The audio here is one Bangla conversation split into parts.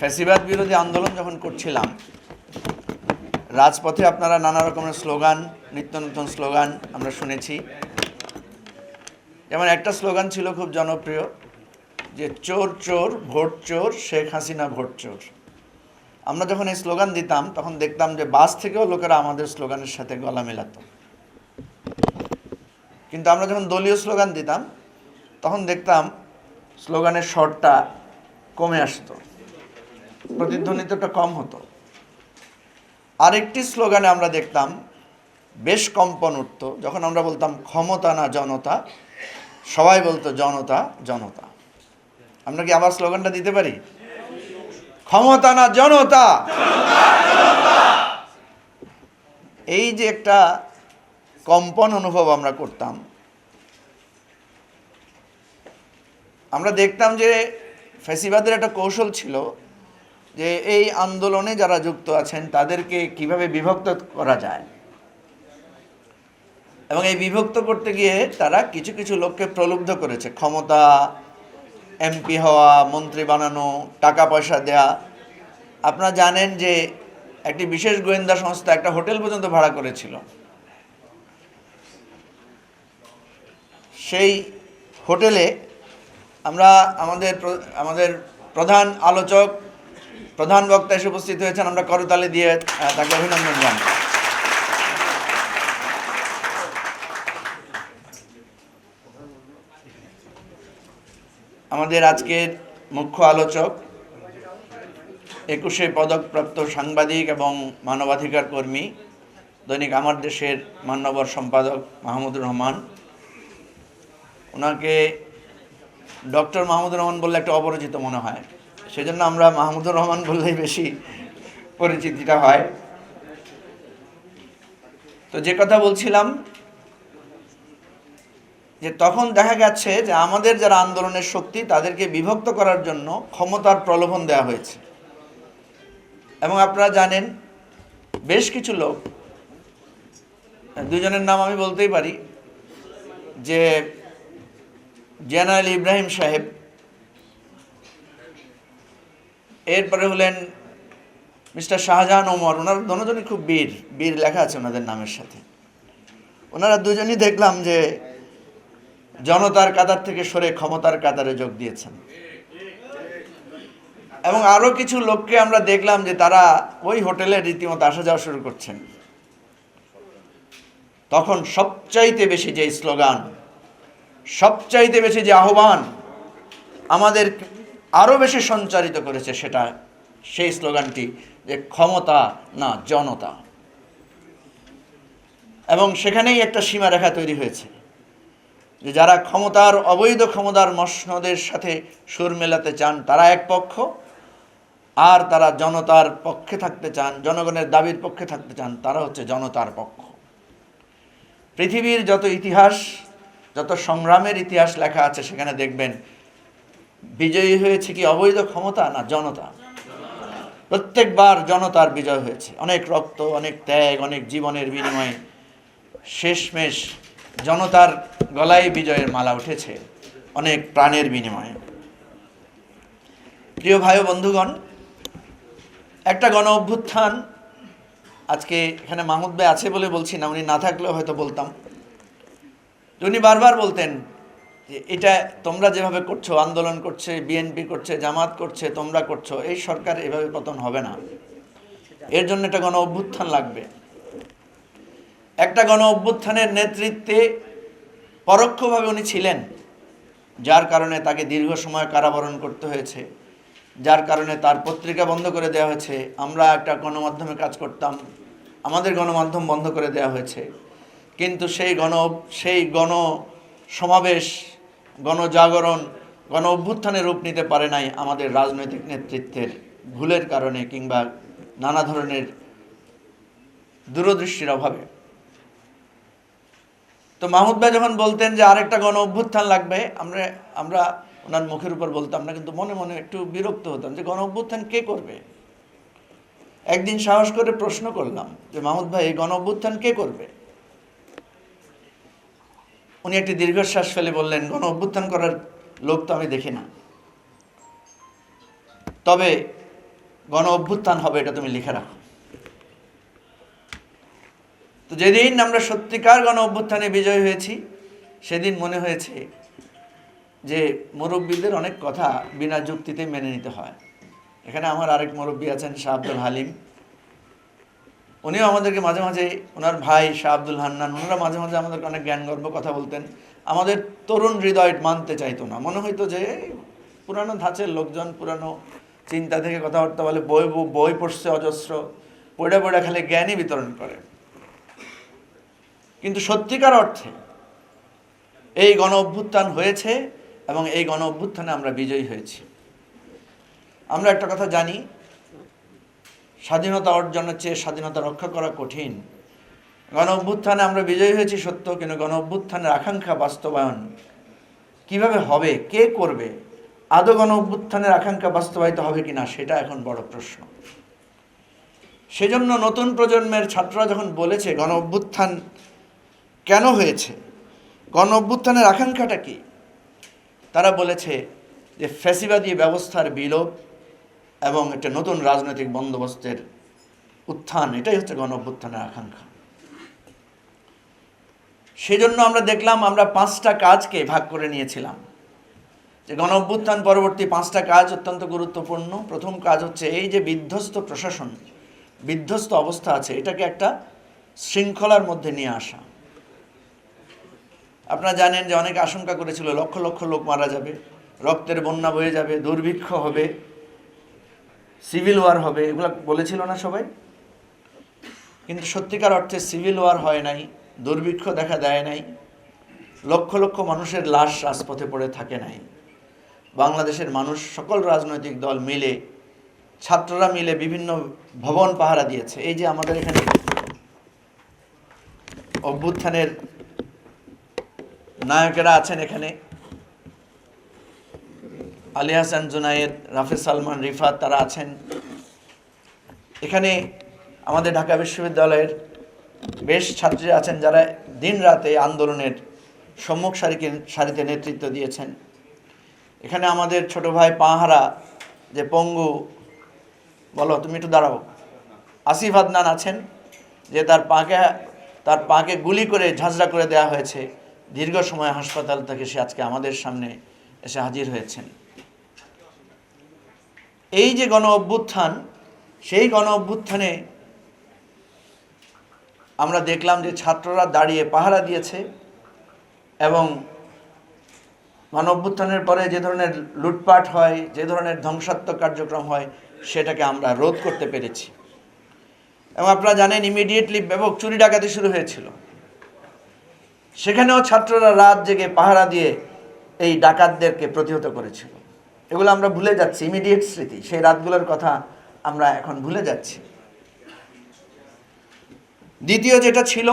ফ্যাসিবাদ বিরোধী আন্দোলন যখন করছিলাম, রাজপথে আপনারা নানা রকমের স্লোগান, নিত্য নতুন স্লোগান আমরা শুনেছি। যেমন একটা স্লোগান ছিল খুব জনপ্রিয়, যে চোর চোর, ভোট চোর, শেখ হাসিনা ভোট চোর। আমরা যখন এই স্লোগান দিতাম, তখন দেখতাম যে বাস থেকেও লোকেরা আমাদের স্লোগানের সাথে গলা মেলাত। কিন্তু আমরা যখন দলীয় স্লোগান দিতাম, তখন দেখতাম স্লোগানের স্বরটা কমে আসতো। প্রতিধ্বনিতটা কম হতো। আরেকটি স্লোগানে আমরা দেখতাম, বেশ কম্পন উঠত, যখন আমরা বলতাম, ক্ষমতা না জনতা। সবাই বলতো, জনতা জনতা। আমরা কি আবার স্লোগানটা দিতে পারি? ক্ষমতা না জনতা। এই যে একটা কম্পন অনুভব আমরা করতাম, আমরা দেখতাম যে ফেসিবাদের একটা কৌশল ছিল যে এই আন্দোলনে যারা যুক্ত আছেন, তাদেরকে কীভাবে বিভক্ত করা যায়? এবং এই বিভক্ত করতে গিয়ে তারা কিছু কিছু লোককে প্রলুব্ধ করেছে। ক্ষমতা, এমপি হওয়া, মন্ত্রী বানানো, টাকা পয়সা দেয়া। আপনারা জানেন যে একটি বিশেষ গোয়েন্দা সংস্থা একটা হোটেল পর্যন্ত ভাড়া করেছিল। সেই হোটেলে আমরা আমাদের আমাদের প্রধান আলোচক প্রধান বক্তা এসে উপস্থিত হয়েছেন, আমরা করতালি দিয়ে তাকে অভিনন্দন জানাই। আমাদের আজকের মুখ্য আলোচক, একুশে পদকপ্রাপ্ত সাংবাদিক এবং মানবাধিকার কর্মী, দৈনিক আমার দেশের মান্যবর সম্পাদক মাহমুদুর রহমান। ওনাকে ডক্টর মাহমুদুর রহমান বললে একটা অপরিচিত মনে হয়। সেজন্য আমরা মাহমুদুর রহমান বললেই বেশি পরিচিতিটা হয়। তো যে কথা বলছিলাম, যে তখন দেখা গেছে যে আমাদের যারা আন্দোলনের শক্তি, তাদেরকে বিভক্ত করার জন্য ক্ষমতার প্রলোভন দেওয়া হয়েছে। এবং আপনারা জানেন, বেশ কিছু লোক, দুজনের নাম আমি বলতেই পারি, যে জেনারেল ইব্রাহিম সাহেব এরপরে হলেন মিস্টার শাহজাহান ওমর, ওনারা দুজনই খুব বীর বীর লেখা আছে ওনাদের নামের সাথে। ওনারা দুজনই দেখলাম যে জনতার কাতার থেকে সরে ক্ষমতার কাতারে যোগ দিয়েছেন। এবং আরও কিছু লোককে আমরা দেখলাম যে তারা ওই হোটেলে রীতিমতো আসা যাওয়া শুরু করছেন। তখন সবচাইতে বেশি যে স্লোগান, সবচাইতে বেশি যে আহ্বান আমাদের আরও বেশি সঞ্চারিত করেছে সেটা, সেই স্লোগানটি যে ক্ষমতা না জনতা। এবং সেখানেই একটা সীমারেখা তৈরি হয়েছে, যে যারা ক্ষমতার, অবৈধ ক্ষমতার মসনদের সাথে সুর মেলাতে চান, তারা এক পক্ষ, আর তারা জনতার পক্ষে থাকতে চান, জনগণের দাবির পক্ষে থাকতে চান, তারা হচ্ছে জনতার পক্ষ। পৃথিবীর যত ইতিহাস, যত সংগ্রামের ইতিহাস লেখা আছে, সেখানে দেখবেন বিজয়ী হয়েছে কি অবৈধ ক্ষমতা না জনতা? প্রত্যেকবার জনতার বিজয় হয়েছে। অনেক রক্ত, অনেক ত্যাগ, অনেক জীবনের বিনিময়ে শেষমেশ জনতার গলায় বিজয়ের মালা উঠেছে অনেক প্রাণের বিনিময়ে। প্রিয় ভাই বন্ধুগণ, একটা গণ অভ্যুত্থান আজকে এখানে মাহমুদ ভাই আছে বলে বলছি না, উনি না থাকলেও হয়তো বলতাম। উনি বারবার বলতেন যে এটা তোমরা যেভাবে করছ, আন্দোলন করছে বিএনপি করছে, জামাত করছে, তোমরা করছ, এই সরকার এভাবে পতন হবে না। এর জন্য একটা গণ অভ্যুত্থান লাগবে। একটা গণ অভ্যুত্থানের নেতৃত্বে পরোক্ষভাবে উনি ছিলেন, যার কারণে তাকে দীর্ঘ সময় কারাবরণ করতে হয়েছে, যার কারণে তার পত্রিকা বন্ধ করে দেওয়া হয়েছে, আমরা একটা গণমাধ্যমে কাজ করতাম, আমাদের গণমাধ্যম বন্ধ করে দেওয়া হয়েছে। কিন্তু সেই গণ সেই গণ সমাবেশ গণজাগরণ গণ অভ্যুত্থানের রূপ নিতে পারে নাই আমাদের রাজনৈতিক নেতৃত্বের ভুলের কারণে কিংবা নানা ধরনের দূরদৃষ্টির অভাবে। তো মাহমুদ ভাই যখন বলতেন যে আরেকটা গণ অভ্যুত্থান লাগবে, আমরা আমরা ওনার মুখের উপর বলতাম না, কিন্তু মনে মনে একটু বিরক্ত হতাম যে গণ অভ্যুত্থান কে করবে? একদিন সাহস করে প্রশ্ন করলাম যে মাহমুদ ভাই, এই গণ অভ্যুত্থান কে করবে? উনি একটি দীর্ঘশ্বাস ফেলে বললেন, গণ অভ্যুত্থান করার লোক তো আমি দেখি না। তবে গণ অভ্যুত্থান হবে, এটা তুমি লিখে রাখো। তো যেদিন আমরা সত্যিকার গণ অভ্যুত্থানে বিজয় হয়েছি, সেদিন মনে হয়েছে যে মুরব্বীদের অনেক কথা বিনা যুক্তিতে মেনে নিতে হয়। এখানে আমার আরেক মুরব্বী আছেন শাহ আব্দুল হালিম। উনিও আমাদেরকে মাঝে মাঝে ওনার ভাই শাহ আব্দুল হান্নান, ওনারা মাঝে মাঝে আমাদেরকে অনেক জ্ঞান গর্ব কথা বলতেন। আমাদের তরুণ হৃদয় মানতে চাইতো না। মনে হইতো যে পুরানো ধাঁচের লোকজন, পুরানো চিন্তা থেকে কথাবার্তা বলে বই বই পড়ছে অজস্র, পড়ে পড়ে খালি জ্ঞানই বিতরণ করে। কিন্তু সত্যিকার অর্থে এই গণ অভ্যুত্থান হয়েছে এবং এই গণ অভ্যুত্থানে আমরা বিজয়ী হয়েছি। আমরা একটা কথা জানি স্বাধীনতা অর্জনের চেয়ে স্বাধীনতা রক্ষা করা কঠিন। গণ অভ্যুত্থানে আমরা বিজয়ী হয়েছি সত্য, কিন্তু গণ অভ্যুত্থানের আকাঙ্ক্ষা বাস্তবায়ন কীভাবে হবে? কে করবে? আদৌ গণ অভ্যুত্থানের আকাঙ্ক্ষা বাস্তবায়িত হবে কি না সেটা এখন বড় প্রশ্ন। সেজন্য নতুন প্রজন্মের ছাত্ররা যখন বলেছে গণ অভ্যুত্থান কেন হয়েছে গণ অভ্যুত্থানের আকাঙ্ক্ষাটা কি? তারা বলেছে যে ফ্যাসিবাদী ব্যবস্থার বিলোপ এবং একটা নতুন রাজনৈতিক বন্দোবস্তের উত্থান, এটাই হচ্ছে গণ অভ্যুত্থানের আকাঙ্ক্ষা। সেজন্য আমরা দেখলাম আমরা পাঁচটা কাজকে ভাগ করে নিয়েছিলাম। যে গণ অভ্যুত্থান পরবর্তী পাঁচটা কাজ অত্যন্ত গুরুত্বপূর্ণ। প্রথম কাজ হচ্ছে এই যে বিধ্বস্ত প্রশাসন, বিধ্বস্ত অবস্থা আছে, এটাকে একটা শৃঙ্খলার মধ্যে নিয়ে আসা। আপনারা জানেন যে অনেকে আশঙ্কা করেছিল, লক্ষ লক্ষ লোক মারা যাবে, রক্তের বন্যা বয়ে যাবে, দুর্ভিক্ষ হবে। সিভিল ওয়ার হবে, এগুলো বলেছিল না সবাই? কিন্তু সত্যিকার অর্থে সিভিল ওয়ার হয় নাই, দুর্ভিক্ষ দেখা দেয় নাই, লক্ষ লক্ষ মানুষের লাশ রাজপথে পড়ে থাকে নাই। বাংলাদেশের মানুষ, সকল রাজনৈতিক দল মিলে, ছাত্ররা মিলে বিভিন্ন ভবন পাহারা দিয়েছে। এই যে আমাদের এখানে অভ্যুত্থানের নায়কেরা আছেন এখানে আলী হাসান জুনায়েদ রাফে সালমান, রিফাত, তারা আছেন। এখানে আমাদের ঢাকা বিশ্ববিদ্যালয়ের বেশ ছাত্রী আছেন যারা দিন রাতে আন্দোলনের সম্মুখ সারিকে, সারিতে নেতৃত্ব দিয়েছেন। এখানে আমাদের ছোট ভাই পাহারা, যে পঙ্গু, বলো, তুমি একটু দাঁড়াও। আসিফ আদনান আছেন, যে তার পাকে তার পাকে গুলি করে ঝাঁঝরা করে দেওয়া হয়েছে। দীর্ঘ সময় হাসপাতাল থেকে সে আজকে আমাদের সামনে এসে হাজির হয়েছেন। এই যে গণ অভ্যুত্থান, সেই গণ অভ্যুত্থানে আমরা দেখলাম যে ছাত্ররা দাঁড়িয়ে পাহারা দিয়েছে এবং অভ্যুত্থানের পরে যে ধরনের লুটপাট হয়, যে ধরনের ধ্বংসাত্মক কার্যক্রম হয়, সেটাকে আমরা রোধ করতে পেরেছি। এবং আপনারা জানেন ইমিডিয়েটলি ব্যাপক চুরি ডাকাতি শুরু হয়েছিল। সেখানেও ছাত্ররা রাত জেগে পাহারা দিয়ে এই ডাকাতদেরকে প্রতিহত করেছিল। এগুলো আমরা ভুলে যাচ্ছি ইমিডিয়েট স্মৃতি। সেই রাতগুলোর কথা আমরা এখন ভুলে যাচ্ছি। দ্বিতীয় যেটা ছিল,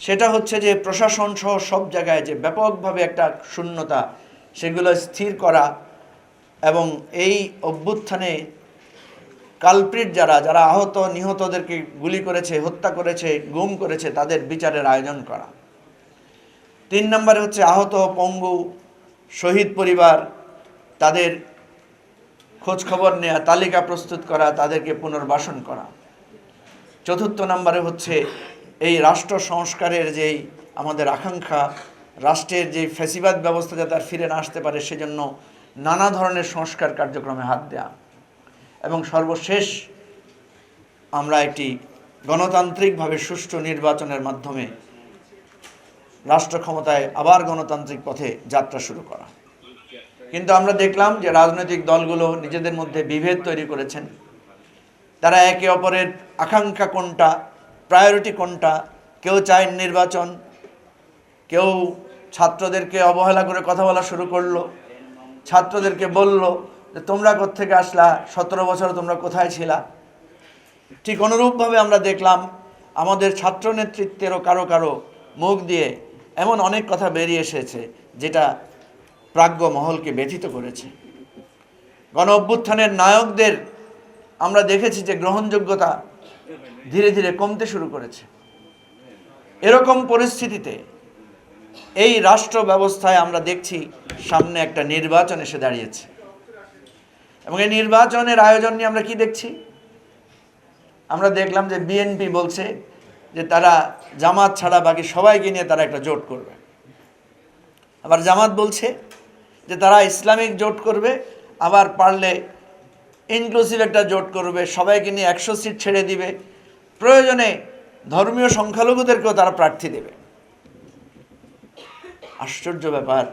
সেটা হচ্ছে যে প্রশাসন সহ সব জায়গায় যে ব্যাপকভাবে একটা শূন্যতা, সেগুলো স্থির করা এবং এই অভ্যুত্থানে কালপ্রিট যারা যারা আহত, নিহতদেরকে গুলি করেছে, হত্যা করেছে, গুম করেছে, তাদের বিচারের আয়োজন করা। তিন নম্বরে হচ্ছে আহত পঙ্গু, শহীদ পরিবার তাদের খোঁজ খবর নেওয়া তালিকা প্রস্তুত করা, তাদেরকে পুনর্বাসন করা। চতুর্থ নম্বরে হচ্ছে এই রাষ্ট্র সংস্কারের যেই আমাদের আকাঙ্ক্ষা, রাষ্ট্রের যে ফেসিবাদ ব্যবস্থা যাতে আর ফিরে না আসতে পারে, সেজন্য নানা ধরনের সংস্কার কার্যক্রমে হাত দেয়া। এবং সর্বশেষ আমরা একটি গণতান্ত্রিকভাবে সুষ্ঠু নির্বাচনের মাধ্যমে রাষ্ট্র ক্ষমতায় আবার গণতান্ত্রিক পথে যাত্রা শুরু করা। কিন্তু আমরা দেখলাম যে রাজনৈতিক দলগুলো নিজেদের মধ্যে বিভেদ তৈরি করেছেন। তারা একে অপরের আকাঙ্ক্ষা কোনটা প্রায়োরিটি কোনটা, কেউ চায় নির্বাচন, কেউ ছাত্রদেরকে অবহেলা করে কথা বলা শুরু করল, ছাত্রদেরকে বলল যে, তোমরা কোত্থেকে আসলা? সতেরো বছর তোমরা কোথায় ছিলা? ঠিক অনুরূপভাবে আমরা দেখলাম আমাদের ছাত্র নেতৃত্বেরও কারও কারও মুখ দিয়ে এমন অনেক কথা বেরিয়ে এসেছে, যেটা প্রাজ্ঞ মহলকে ব্যথিত করেছে। গণ অভ্যুত্থানের নায়কদের আমরা দেখেছি যে গ্রহণযোগ্যতা ধীরে ধীরে কমতে শুরু করেছে। এরকম পরিস্থিতিতে এই রাষ্ট্র ব্যবস্থায় আমরা দেখছি সামনে একটা নির্বাচন এসে দাঁড়িয়েছে। এবং এই নির্বাচনের আয়োজন নিয়ে আমরা কি দেখছি? আমরা দেখলাম যে বিএনপি বলছে যে তারা জামাত ছাড়া বাকি সবাইকে নিয়ে তারা একটা জোট করবে। আবার জামাত বলছে যে তারা ইসলামিক জোট করবে, আবার পারলে ইনক্লুসিভ একটা জোট করবে, সবাইকে নিয়ে একশো সিট ছেড়ে দিবে। প্রয়োজনে ধর্মীয় সংখ্যালঘুদেরকেও তারা প্রার্থী দেবে। আশ্চর্য ব্যাপার।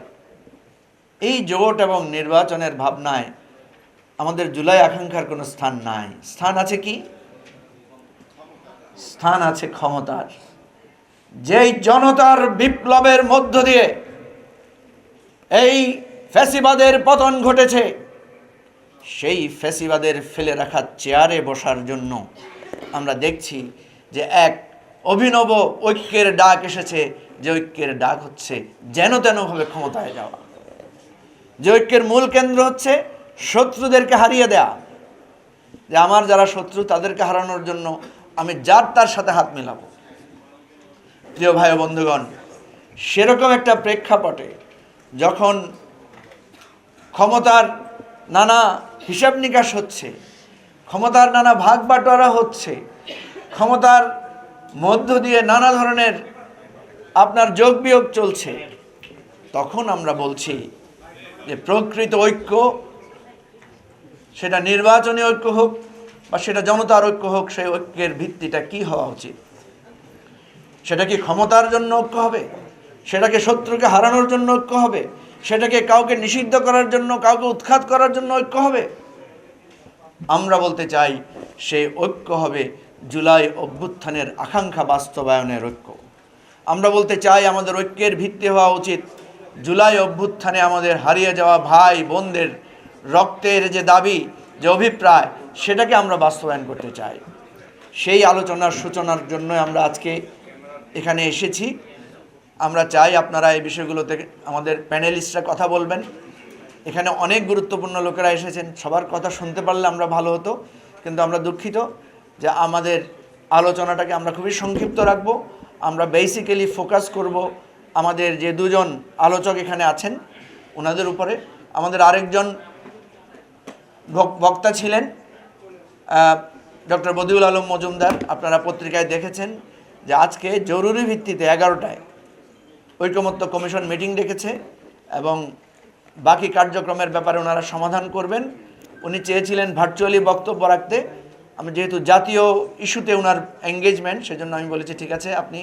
এই জোট এবং নির্বাচনের ভাবনায় আমাদের জুলাই আকাঙ্ক্ষার কোনো স্থান নাই। স্থান আছে কি? স্থান আছে ক্ষমতার। যেই জনতার বিপ্লবের মধ্য দিয়ে এই ফ্যাসিবাদের পতন ঘটেছে। সেই ফ্যাসিবাদের ফেলে রাখা চেয়ারে বসার জন্য আমরা দেখছি যে এক অভিনব ঐক্যের ডাক এসেছে, যে ঐক্যের ডাক হচ্ছে যেন তেনভাবে ক্ষমতায় যাওয়া। যে ঐক্যের মূল কেন্দ্র হচ্ছে শত্রুদেরকে হারিয়ে দেয়া। যে আমার যারা শত্রু তাদেরকে হারানোর জন্য আমি যার তার সাথে হাত মেলাবো। প্রিয় ভাই বন্ধুগণ, সেরকম একটা প্রেক্ষাপটে যখন ক্ষমতার নানা হিসাব নিকাশ হচ্ছে, ক্ষমতার নানা ভাগ বাটোয়ারা হচ্ছে, ক্ষমতার মধ্য দিয়ে নানা ধরনের আপনার যোগ বিয়োগ চলছে। তখন আমরা বলছি যে প্রকৃত ঐক্য, সেটা নির্বাচনী ঐক্য হোক বা সেটা জনতার ঐক্য হোক, সেই ঐক্যের ভিত্তিটা কি হওয়া উচিত? সেটা কি ক্ষমতার জন্য ঐক্য হবে? সেটাকে শত্রুকে হারানোর জন্য ঐক্য হবে? সেটাকে কাউকে নিষিদ্ধ করার জন্য, কাউকে উৎখাত করার জন্য ঐক্য হবে? আমরা বলতে চাই, সে ঐক্য হবে জুলাই অভ্যুত্থানের আকাঙ্ক্ষা বাস্তবায়নের ঐক্য। আমরা বলতে চাই, আমাদের ঐক্যের ভিত্তি হওয়া উচিত। জুলাই অভ্যুত্থানে আমাদের হারিয়ে যাওয়া ভাই বোনদের রক্তের যে দাবি, যে অভিপ্রায়, সেটাকে আমরা বাস্তবায়ন করতে চাই। সেই আলোচনার সূচনার জন্য আমরা আজকে এখানে এসেছি। আমরা চাই আপনারা এই বিষয়গুলোতে আমাদের প্যানেলিস্টরা কথা বলবেন। এখানে অনেক গুরুত্বপূর্ণ লোকেরা এসেছেন, সবার কথা শুনতে পারলে আমরা ভালো হতো। কিন্তু আমরা দুঃখিত যে আমাদের আলোচনাটাকে আমরা খুবই সংক্ষিপ্ত রাখব। আমরা বেসিক্যালি ফোকাস করব আমাদের যে দুজন আলোচক এখানে আছেন, ওনাদের উপরে। আমাদের আরেকজন বক্তা ছিলেন ডক্টর বদিউল আলম মজুমদার। আপনারা পত্রিকায় দেখেছেন যে আজকে জরুরি ভিত্তিতে এগারোটায় ঐকমত্য কমিশন মিটিং ডেকেছে এবং বাকি কার্যক্রমের ব্যাপারে ওনারা সমাধান করবেন। উনি চেয়েছিলেন ভার্চুয়ালি বক্তব্য রাখতে। আমি যেহেতু জাতীয় ইস্যুতে ওনার এঙ্গেজমেন্ট সেজন্য আমি বলেছি, ঠিক আছে, আপনি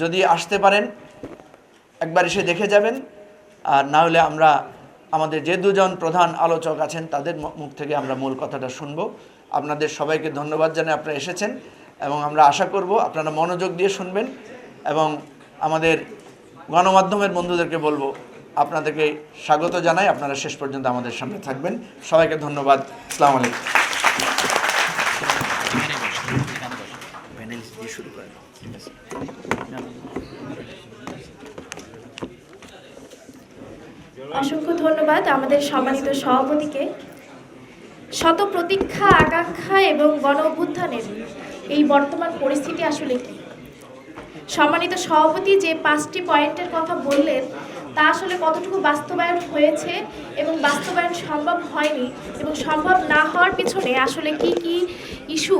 যদি আসতে পারেন, একবার এসে দেখে যাবেন। আর না হলে আমরা, আমাদের যে দুজন প্রধান আলোচক আছেন, তাদের মুখ থেকে আমরা মূল কথাটা শুনব। আপনাদের সবাইকে ধন্যবাদ জানাই আপনারা এসেছেন এবং আমরা আশা করব আপনারা মনোযোগ দিয়ে শুনবেন এবং আমাদের গণমাধ্যমের বন্ধুদেরকে বলব, আপনাদেরকে স্বাগত জানাই। আপনারা শেষ পর্যন্ত আমাদের সামনে থাকবেন। সবাইকে ধন্যবাদ। আসসালামু আলাইকুম। অসংখ্য ধন্যবাদ আমাদের সম্মানিত সভাপতিকে। শত প্রতীক্ষা, আকাঙ্ক্ষা এবং গণ অভ্যুত্থানের এই বর্তমান পরিস্থিতি আসলে কি? সম্মানিত সভাপতি যে পাঁচটি পয়েন্টের কথা বললেন, তা আসলে কতটুকু বাস্তবায়ন হয়েছে এবং বাস্তবায়ন সম্ভব হয়নি এবং সম্ভব না হওয়ার পিছনে আসলে কি কি ইস্যু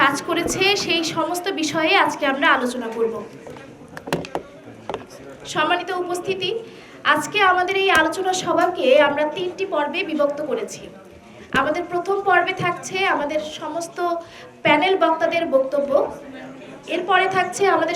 কাজ করেছে সেই সমস্ত বিষয়ে আজকে আমরা আলোচনা করব। সম্মানিত উপস্থিতি, আজকে আমাদের এই আলোচনা সভাকে আমরা তিনটি পর্বে বিভক্ত করেছি। আমাদের প্রথম পর্বে থাকছে আমাদের সমস্ত প্যানেল বক্তাদের বক্তব্য। এরপরে থাকছে আমাদের